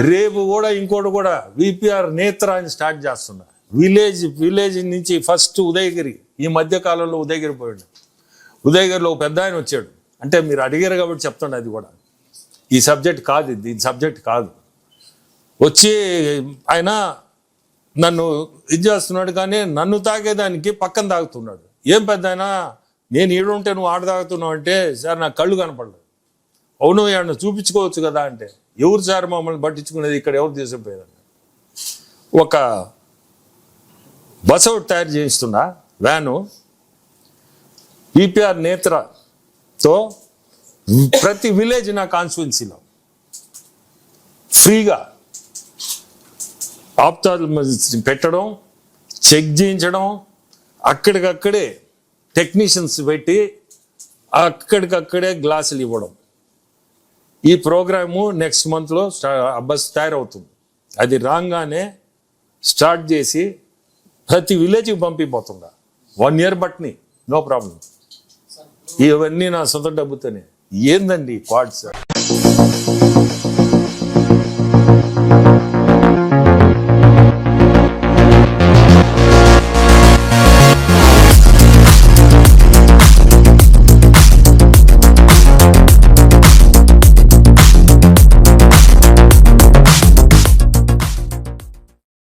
రేపు కూడా ఇంకోటి కూడా విపిఆర్ నేత్ర అని స్టార్ట్ చేస్తున్నా విలేజ్ విలేజ్ నుంచి ఫస్ట్ ఉదయగిరి ఈ మధ్య కాలంలో ఉదయగిరి పోయాడు. ఉదయగిరిలో ఒక పెద్ద ఆయన వచ్చాడు. అంటే మీరు అడిగారు కాబట్టి చెప్తాను అది కూడా. ఈ సబ్జెక్ట్ కాదు ఇది సబ్జెక్ట్ కాదు. వచ్చి ఆయన నన్ను ఇది చేస్తున్నాడు కానీ నన్ను తాగేదానికి పక్కన తాగుతున్నాడు. ఏం పెద్ద ఆయన? నేను ఈడుంటే నువ్వు ఆడ తాగుతున్నావు అంటే సార్ నాకు కళ్ళు కనపడలేదు. అవును ఏమన్నా చూపించుకోవచ్చు కదా అంటే. ఎవరు సార్ మమ్మల్ని పట్టించుకునేది? ఇక్కడ ఎవరు తీసుకుపోయారు ఒక బస్ అవుట్ తయారు చేయిస్తున్న వ్యాను. ఈపీఆర్ నేత్రతో ప్రతి విలేజ్ నా కాన్స్టిట్యున్సీలో. ఫ్రీగా ఆప్తాలు పెట్టడం చెక్ చేయించడం అక్కడికక్కడే టెక్నీషియన్స్ పెట్టి అక్కడికక్కడే గ్లాసులు ఇవ్వడం. ఈ ప్రోగ్రాము నెక్స్ట్ మంత్లో స్టా బస్ తయారవుతుంది. అది రాగానే స్టార్ట్ చేసి ప్రతి విలేజ్కి పంపిపోతుందా? వన్ ఇయర్ బట్ని నో ప్రాబ్లం ఇవన్నీ నా సొంత డబ్బుతోనే. ఏందండి క్వాడ్స్?